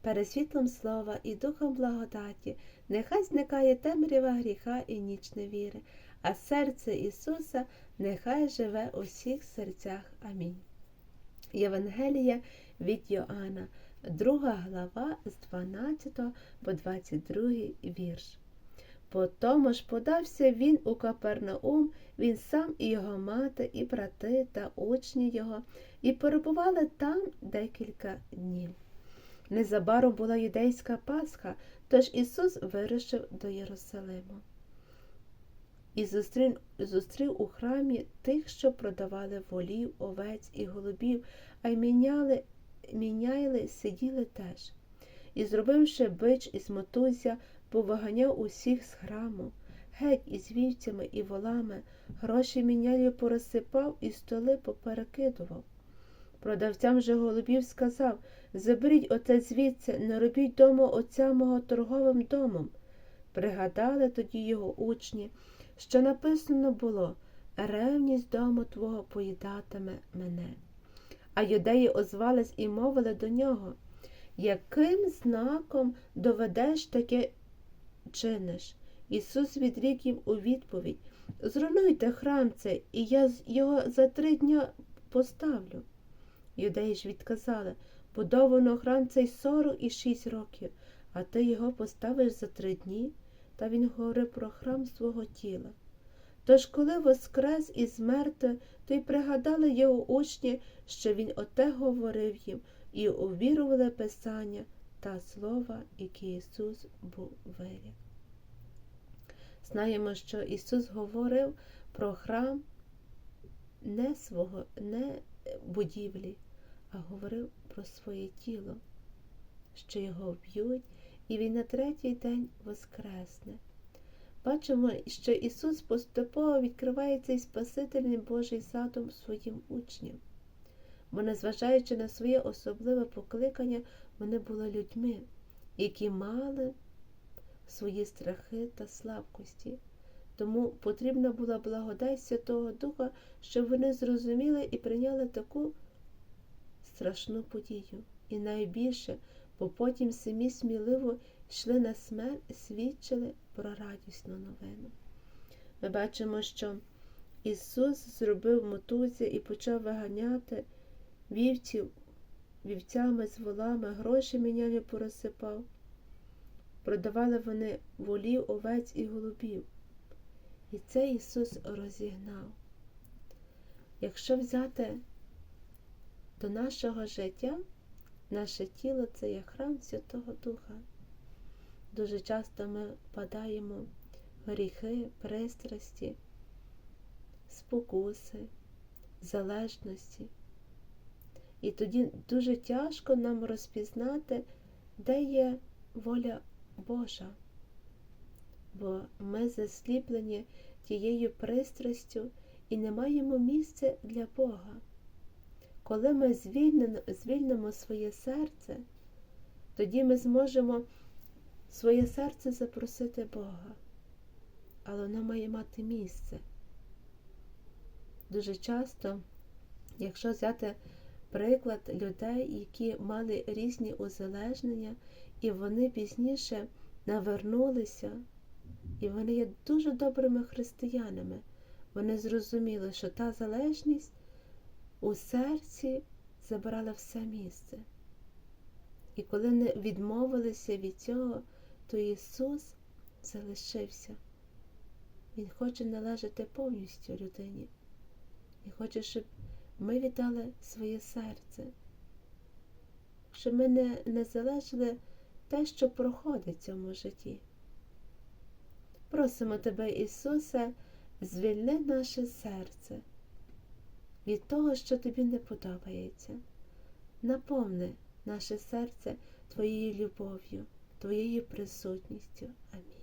Перед світлом слова і духом благодаті, нехай зникає темрява гріха і ніч невіри, а серце Ісуса нехай живе у всіх серцях. Амінь. Євангелія від Йоанна, 2 глава з 12 по 22 вірш. По тому ж подався він у Капернаум, він сам і його мати, і брати та учні його, і перебували там декілька днів. Незабаром була юдейська Пасха, тож Ісус вирушив до Єрусалиму і зустрів, зустрів у храмі тих, що продавали волів, овець і голубів, а й міняли, міняли, сиділи теж. І, зробивши бич із мотузя, повиганяв усіх з храму, геть із вівцями і волами, гроші мінялі порозсипав і столи поперекидував. Продавцям же голубів сказав Заберіть оце звідси, не робіть дому отця мого торговим домом. Пригадали тоді його учні, що написано було ревність дому твого поїдатиме мене. А юдеї озвались і мовили до нього, яким знаком доведеш таке чиниш? Ісус відрік їм у відповідь Зруйнуйте храм цей, і я його за три дня поставлю. Юдеї ж відказали Будовано храм цей сорок і шість років, а ти його поставиш за три дні, та він говорив про храм свого тіла. Тож, коли воскрес із мертвих, то й пригадали його учні, що він оте говорив їм, і увірували Писання та слова, які Ісус був вирік. Знаємо, що Ісус говорив про храм не свого, не будівлі, а говорив про своє тіло, що його вб'ють, і він на третій день воскресне. Бачимо, що Ісус поступово відкриває цей Спасительний Божий задум своїм учням, бо, незважаючи на своє особливе покликання, вони були людьми, які мали свої страхи та слабкості. Тому потрібна була благодать Святого Духа, щоб вони зрозуміли і прийняли таку страшну подію. І найбільше, бо потім самі сміливо йшли на смерть, і свідчили про радісну новину. Ми бачимо, що Ісус зробив мотузі і почав виганяти вівців вівцями з волами, гроші міняли порозсипав. Продавали вони волів, овець і голубів. І це Ісус розігнав. Якщо взяти до нашого життя, наше тіло це є храм Святого Духа. Дуже часто ми впадаємо в гріхи, пристрасті, спокуси, залежності. І тоді дуже тяжко нам розпізнати, де є воля Божа, бо ми засліплені тією пристрастю і не маємо місця для Бога. Коли ми звільнимо, своє серце, тоді ми зможемо своє серце запросити Бога, але воно має мати місце. Дуже часто, якщо взяти приклад людей, які мали різні узалежнення, і вони пізніше навернулися, і вони є дуже добрими християнами, вони зрозуміли, що та залежність у серці забирала все місце. І коли не відмовилися від цього, то Ісус залишився. Він хоче належати повністю людині. І хоче, щоб ми віддали своє серце, щоб ми не, не залежали те, що проходить в цьому житті. Просимо Тебе, Ісусе, звільни наше серце від того, що тобі не подобається. Наповни наше серце Твоєю любов'ю, Твоєю присутністю. Амінь.